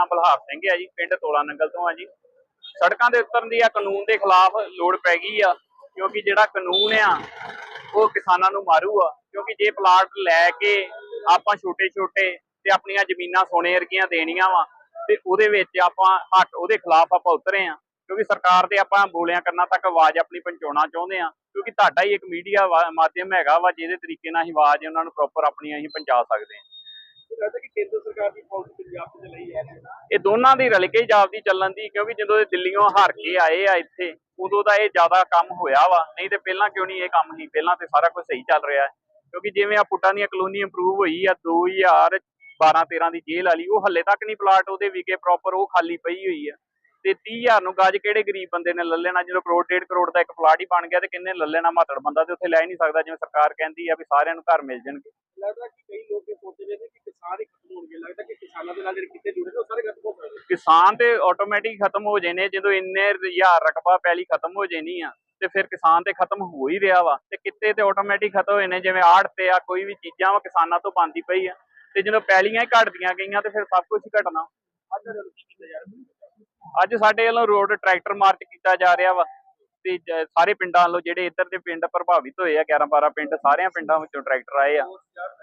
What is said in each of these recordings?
ਨਾਮ ਬਲਹਾਰ ਸਿੰਘ ਹੈ ਜੀ, ਪਿੰਡ ਤੋਲਾ ਨੰਗਲ ਤੋਂ ਆ ਜੀ। ਸੜਕਾਂ ਦੇ ਉਤਰਨ ਦੀ ਆ, ਕਾਨੂੰਨ ਦੇ ਖਿਲਾਫ ਲੋੜ ਪੈ ਗਈ ਆ, ਕਿਉਂਕਿ ਜਿਹੜਾ ਕਾਨੂੰਨ ਆ, ਉਹ ਕਿਸਾਨਾਂ ਨੂੰ ਮਾਰੂ ਆ, ਕਿਉਂਕਿ ਜੇ ਪਲਾਟ ਲੈ ਕੇ ਆਪਾਂ ਛੋਟੇ ਛੋਟੇ ਤੇ ਆਪਣੀਆਂ ਜ਼ਮੀਨਾਂ ਸੋਨੇ ਵਰਗੀਆਂ ਦੇਣੀਆਂ ਵਾ, ਤੇ ਉਹਦੇ ਵਿੱਚ ਆਪਾਂ ਹੱਟ, ਉਹਦੇ ਖਿਲਾਫ ਆਪਾਂ ਉਤਰੇ ਆ, ਕਿਉਂਕਿ ਸਰਕਾਰ ਦੇ ਆਪਾਂ ਬੋਲਿਆਂ ਕਰਨਾ ਤੱਕ ਆਵਾਜ਼ ਆਪਣੀ ਪਹੁੰਚਾਉਣਾ ਚਾਹੁੰਦੇ ਆ, ਕਿਉਂਕਿ ਤੁਹਾਡਾ ਹੀ ਇੱਕ ਮੀਡੀਆ ਮਾਧਿਅਮ ਹੈਗਾ ਵਾ, ਜਿਹਦੇ ਤਰੀਕੇ ਨਾਲ ਅਸੀਂ ਆਵਾਜ਼ ਉਹਨਾਂ ਨੂੰ ਪ੍ਰੋਪਰ ਆਪਣੀ ਅਸੀਂ ਪਹੁੰਚਾ ਸਕਦੇ ਆ। ਲੱਗਦਾ ਕਿ ਕੇਂਦਰ ਸਰਕਾਰ ਦੀ ਪਾਲਿਸੀ ਪੰਜਾਬ ਤੇ ਲਈ ਹੈ ਇਹ ਦੋਨਾਂ ਦੀ ਰਲ ਕੇ ਜਾਪਦੀ ਚੱਲਣ ਦੀ ਕਿਉਂਕਿ ਜਦੋਂ ਇਹ ਦਿੱਲੀੋਂ ਹਾਰ ਕੇ ਆਏ ਆ ਇੱਥੇ ਉਦੋਂ ਦਾ ਇਹ ਜ਼ਿਆਦਾ ਕੰਮ ਹੋਇਆ ਵਾ। ਨਹੀਂ ਤੇ ਪਹਿਲਾਂ ਕਿਉਂ ਨਹੀਂ ਇਹ ਕੰਮ ਸੀ? ਪਹਿਲਾਂ ਤੇ ਸਾਰਾ ਕੁਝ ਸਹੀ ਚੱਲ ਰਿਹਾ ਹੈ। ਕਿਉਂਕਿ ਜਿਵੇਂ ਆ ਪੁੱਟਾਂ ਦੀਆਂ ਕਲੋਨੀ ਇੰਪਰੂਵ ਹੋਈ ਆ 2012 13 ਦੀ ਜੇਲ੍ਹ ਵਾਲੀ ਉਹ ਹੱਲੇ ਤੱਕ ਨਹੀਂ ਪਲਾਟ ਉਹਦੇ ਵਿਕੇ ਪ੍ਰੋਪਰ ਉਹ ਖਾਲੀ ਪਈ ਹੋਈ ਆ। ਤੇ 30000 ਨੂੰ ਗਾਜ ਕਿਹੜੇ ਗਰੀਬ ਬੰਦੇ ਨੇ ਲੈ ਲੈਣਾ? ਜਦੋਂ ਕਰੋੜ ਡੇਢ ਕਰੋੜ ਦਾ ਇੱਕ ਪਲਾਟ ਹੀ ਬਣ ਗਿਆ ਤੇ ਕਿੰਨੇ ਲੈ ਲੈਣਾ? ਮਾਤੜ ਬੰਦਾ ਤੇ ਉੱਥੇ ਲੈ ਹੀ ਨਹੀਂ ਸਕਦਾ ਜਿਵੇਂ ਸਰਕਾਰ ਕਹਿੰਦੀ ਆ ਵੀ ਸਾਰਿਆਂ ਨੂੰ ਘਰ ਮਿਲ ਜਾਣਗੇ। ਲੱਗਦਾ ਕਿ ਕਈ ਲੋਕ ਇਹ ਸੋਚਦੇ ਨੇ ਕਿ ਕਿਸਾਨ ਹੀ ਖਤਮ ਹੋਣਗੇ। ਲੱਗਦਾ ਕਿ ਕਿਸਾਨਾਂ ਦੇ ਨਾਲ ਜਿਹੜੇ ਕਿੱਤੇ ਜੁੜੇ ਨੇ ਉਹ ਸਾਰੇ ਖਤਮ ਹੋ ਸਕਦੇ ਕਿਸਾਨ ਤੇ ਆਟੋਮੈਟਿਕ ਖਤਮ ਹੋ ਜਾਣੇ ਜਦੋਂ ਇੰਨੇ ਹਜ਼ਾਰ ਰਕਬਾ ਪਹਿਲੀ ਖਤਮ ਹੋ ਜਾਣੀ ਆ ਤੇ ਫਿਰ ਕਿਸਾਨ ਤੇ ਖਤਮ ਹੋ ਹੀ ਰਿਹਾ ਵਾ। ਤੇ ਕਿਤੇ ਤੇ ਆਟੋਮੈਟਿਕ ਖਤਮ ਹੋਏ ਨੇ ਜਿਵੇਂ ਆੜ ਤੇ ਆ ਕੋਈ ਵੀ ਚੀਜ਼ਾਂ ਵਾ ਕਿਸਾਨਾਂ ਤੋਂ ਬੰਦੀ ਪਈ ਆ। ਤੇ ਜਦੋਂ ਪੈਲੀਆਂ ਹੀ ਘਟਦੀਆਂ ਗਈਆਂ ਤੇ ਫਿਰ ਸਭ ਕੁਝ ਹੀ ਘਟਣਾ। ਅੱਜ ਸਾਡੇ ਵੱਲੋਂ ਰੋਡ ਟਰੈਕਟਰ ਮਾਰਚ ਕੀਤਾ ਜਾ ਰਿਹਾ ਵਾ। ਤੇ ਸਾਰੇ ਪਿੰਡਾਂ ਵੱਲੋਂ ਜਿਹੜੇ ਇੱਧਰ ਦੇ ਪਿੰਡ ਪ੍ਰਭਾਵਿਤ ਹੋਏ ਆ 11 12 ਪਿੰਡ ਸਾਰਿਆਂ ਪਿੰਡਾਂ ਵਿੱਚੋਂ ਟਰੈਕਟਰ ਆਏ ਆ।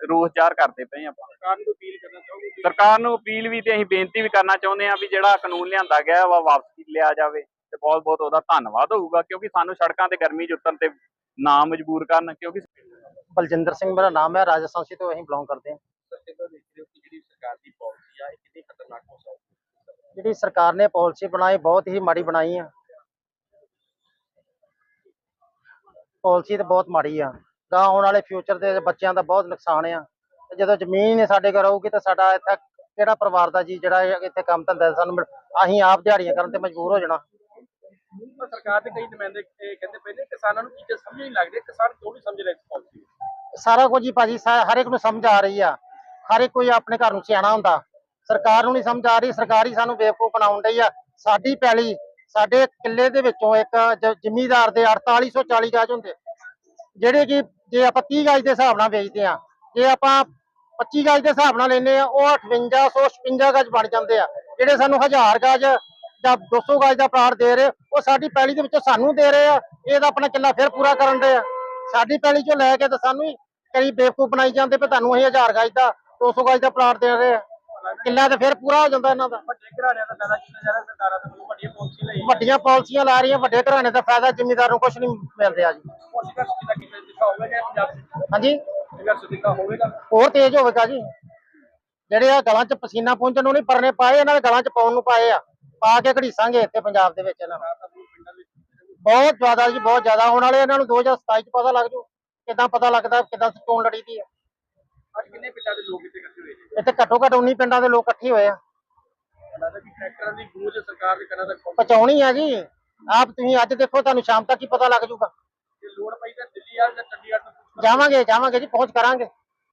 ਰੋਸ ਜ਼ਾਹਰ ਕਰਦੇ ਪਏ ਆਪਾਂ। ਸਰਕਾਰ ਨੂੰ ਅਪੀਲ ਕਰਨਾ ਚਾਹੋਗੇ ਕਿ ਸਰਕਾਰ ਨੂੰ ਅਪੀਲ ਵੀ ਤੇ ਅਸੀਂ ਬੇਨਤੀ ਵੀ ਕਰਨਾ ਚਾਹੁੰਦੇ ਆ ਵੀ ਜਿਹੜਾ ਕਾਨੂੰਨ ਲਿਆਂਦਾ ਗਿਆ ਵਾ ਵਾਪਸ ਲਿਆ ਜਾਵੇ ਤੇ ਬਹੁਤ ਬਹੁਤ ਉਹਦਾ ਧੰਨਵਾਦ ਹੋਊਗਾ ਕਿਉਂਕਿ ਸਾਨੂੰ ਸੜਕਾਂ ਤੇ ਗਰਮੀ 'ਚ ਉਤਰਨ ਤੇ ਨਾ ਮਜਬੂਰ ਕਰਨ ਕਿਉਂਕਿ ਬਲਜਿੰਦਰ ਸਿੰਘ ਮੇਰਾ ਨਾਮ ਹੈ ਰਾਜਸਥਾਨ ਸੀ ਤੋਂ ਅਸੀਂ ਬਿਲੋਂਗ ਕਰਦੇ ਹਾਂ। ਸਰ ਕਿੱਦਾਂ ਦੇਖ ਰਹੇ ਹੋ ਕਿ ਜਿਹੜੀ ਸਰਕਾਰ ਦੀ ਪਾਲਿਸੀ ਆ ਇਹ ਕਿੰਨੀ ਖਤਰਨਾਕ ਹੋ ਸਕਦੀ ਹੈ। ਜਿਹੜੀ ਸਰਕਾਰ ਨੇ ਪਾਲਿਸੀ ਬਣਾਈ ਬਹੁਤ ਹੀ ਮਾੜੀ ਬਣਾਈ ਆ। ਪਾਲਿਸੀ ਤਾਂ ਬਹੁਤ ਮਾੜੀ ਆ। ਗਾਂ ਆਉਣ ਵਾਲੇ ਫਿਊਚਰ ਦੇ ਬੱਚਿਆਂ ਦਾ ਬਹੁਤ ਨੁਕਸਾਨ ਆ। ਤੇ ਜਦੋਂ ਜ਼ਮੀਨ ਸਾਡੇ ਕੋਲ ਰਹੂਗੀ ਤਾਂ ਸਾਡਾ ਇੱਥੇ ਕਿਹੜਾ ਪਰਿਵਾਰ ਦਾ ਜੀ ਜਿਹੜਾ ਇੱਥੇ ਕੰਮ ਧੰਦਾ ਸਾਨੂੰ ਅਸੀਂ ਆਪ ਦਿਹਾੜੀਆਂ ਕਰਨ ਤੇ ਮਜਬੂਰ ਹੋ ਜਾਣਾ। ਸਰਕਾਰ ਦੇ ਕਈ ਨੁਮਾਇੰਦੇ ਕਹਿੰਦੇ ਪਏ ਨੇ ਕਿਸਾਨਾਂ ਨੂੰ ਚੀਜ਼ਾਂ ਸਮਝ ਨਹੀਂ ਲੱਗਦੀ ਕਿਸਾਨ ਕਿਉਂ ਨਹੀਂ ਸਮਝ ਰਹੇ ਇਸ ਪਾਲਿਸੀ ਨੂੰ? ਸਾਰਾ ਕੁਝ ਹੀ ਭਾਜੀ ਹਰ ਇੱਕ ਨੂੰ ਸਮਝ ਆ ਰਹੀ ਆ। ਹਰ ਇੱਕ ਕੋਈ ਆਪਣੇ ਘਰ ਨੂੰ ਸਿਆਣਾ ਹੁੰਦਾ। ਸਰਕਾਰ ਨੂੰ ਨਹੀਂ ਸਮਝ ਆ ਰਹੀ ਸਰਕਾਰ ਹੀ ਸਾਨੂੰ ਬੇਵਕੂਫ ਬਣਾਉਣ ਡਈ ਆ। ਸਾਡੀ ਪੈਲੀ ਸਾਡੇ ਕਿੱਲੇ ਦੇ ਵਿੱਚੋਂ ਇੱਕ ਜ- ਜ਼ਿਮੀਂਦਾਰ ਦੇ 4840 ਗਾਜ ਹੁੰਦੇ। ਜਿਹੜੇ ਕਿ ਜੇ ਆਪਾਂ 30 ਗਾਜ ਦੇ ਹਿਸਾਬ ਨਾਲ ਵੇਚਦੇ ਆ ਜੇ ਆਪਾਂ 25 ਗਜ ਦੇ ਹਿਸਾਬ ਨਾਲ ਲੈਨੇ ਆ ਉਹ 5856 ਗਜ ਬਣ ਜਾਂਦੇ ਆ। ਜਿਹੜੇ ਸਾਨੂੰ 1000 ਗਾਜ ਜਾਂ 200 ਗਾਜ ਦਾ ਪਲਾਟ ਦੇ ਰਹੇ, ਉਹ ਸਾਡੀ ਪੈਲੀ ਦੇ ਵਿੱਚੋਂ ਸਾਨੂੰ ਦੇ ਰਹੇ ਆ। ਇਹਦਾ ਆਪਣਾ ਕਿੱਲਾ ਫਿਰ ਪੂਰਾ ਕਰਨ ਦੇ ਆ। ਸਾਡੀ ਪੈਲੀ ਚੋਂ ਲੈ ਕੇ ਤਾਂ ਸਾਨੂੰ ਹੀ ਕਈ ਬੇਵਕੂਫ ਬਣਾਈ ਜਾਂਦੇ ਵੀ ਤੁਹਾਨੂੰ ਅਸੀਂ 1000 ਗਾਜ ਦਾ 200 ਗਾਜ ਦਾ ਪਲਾਟ ਦੇ ਰਹੇ ਆ। ਕਿੱਲਾ ਤੇ ਫਿਰ ਪੂਰਾ ਹੋ ਜਾਂਦਾ ਇਹਨਾਂ ਦਾ। ਵੱਡੇ ਘਰਾਣਿਆਂ ਦਾ ਫਾਇਦਾ ਕੀਤਾ ਜਾ ਰਿਹਾ ਸਰਕਾਰਾਂ ਵੱਲੋਂ ਵੱਡੀਆਂ ਪਾਲਿਸੀ ਲਈ। ਵੱਡੀਆਂ ਪਾਲਿਸੀਆਂ ਲਾ ਰਹੀਆਂ ਵੱਡੇ ਘਰਾਣੇ ਦਾ ਫਾਇਦਾ ਜ਼ਿਮੀਂਦਾਰ ਨੂੰ ਕੁਝ ਨਹੀਂ ਮਿਲ ਰਿਹਾ ਜੀ। ਸੰਘਰਸ਼ ਪੰਜਾਬ ਚ? ਹਾਂਜੀ? ਸੰਘਰਸ਼ ਦਿਖਾ ਹੋਵੇਗਾ? ਹੋਰ ਤੇਜ਼ ਹੋਵੇਗਾ ਜੀ। ਜਿਹੜੇ ਆ ਗਲਾਂ 'ਚ ਪਸੀਨਾ ਪਹੁੰਚਣ ਨੂੰ ਨਹੀਂ ਪਰਨੇ ਪਾਏ ਇਹਨਾਂ ਦੇ ਗਲਾਂ 'ਚ ਪਾਉਣ ਨੂੰ ਪਾਏ ਆ। ਪਾ ਕੇ ਘੜੀਸਾਂਗੇ ਇੱਥੇ ਪੰਜਾਬ ਦੇ ਵਿੱਚ ਇਹਨਾਂ ਬਹੁਤ ਜ਼ਿਆਦਾ ਜੀ ਬਹੁਤ ਜ਼ਿਆਦਾ। ਆਉਣ ਵਾਲੇ ਇਹਨਾਂ ਨੂੰ 2027 'ਚ ਪਤਾ ਲੱਗ ਜੂ ਕਿਦਾਂ ਪਤਾ ਲੱਗਦਾ ਕਿਦਾਂ ਚੋਣ ਲੜੀ ਦੀ ਆ। ਅੱਜ ਕਿੰਨੇ ਪਿੰਡਾਂ ਦੇ ਲੋਕ ਇੱਥੇ ਇਕੱਠੇ ਹੋਏ ਨੇ ਇੱਥੇ ਘੱਟੋ ਘੱਟ 19 ਪਿੰਡਾਂ ਦੇ ਲੋਕ ਇਕੱਠੇ ਹੋਏ ਆ। ਲੱਗਦਾ ਕਿ ਟਰੈਕਟਰਾਂ ਦੀ ਗੂੰਜ ਸਰਕਾਰ ਦੇ ਕੰਨਾਂ ਤੱਕ ਪਹੁੰਚ। ਪਹੁੰਚਾਉਣੀ ਆ ਜੀ। ਆਪ ਤੁਸੀਂ ਅੱਜ ਦੇਖੋ ਤੁਹਾਨੂੰ ਸ਼ਾਮ ਤੱਕ ਹੀ ਪਤਾ ਲੱਗ ਜੂਗਾ ਜੇ ਲੋੜ ਪਈ ਤਾਂ ਦਿੱਲੀ ਆ ਜਾਂ ਚੰਡੀਗੜ੍ਹ ਤੋਂ ਪੁੱਛਣਾ ਜਾਵਾਂਗੇ ਜਾਵਾਂਗੇ ਜੀ ਪਹੁੰਚ ਕਰਾਂਗੇ।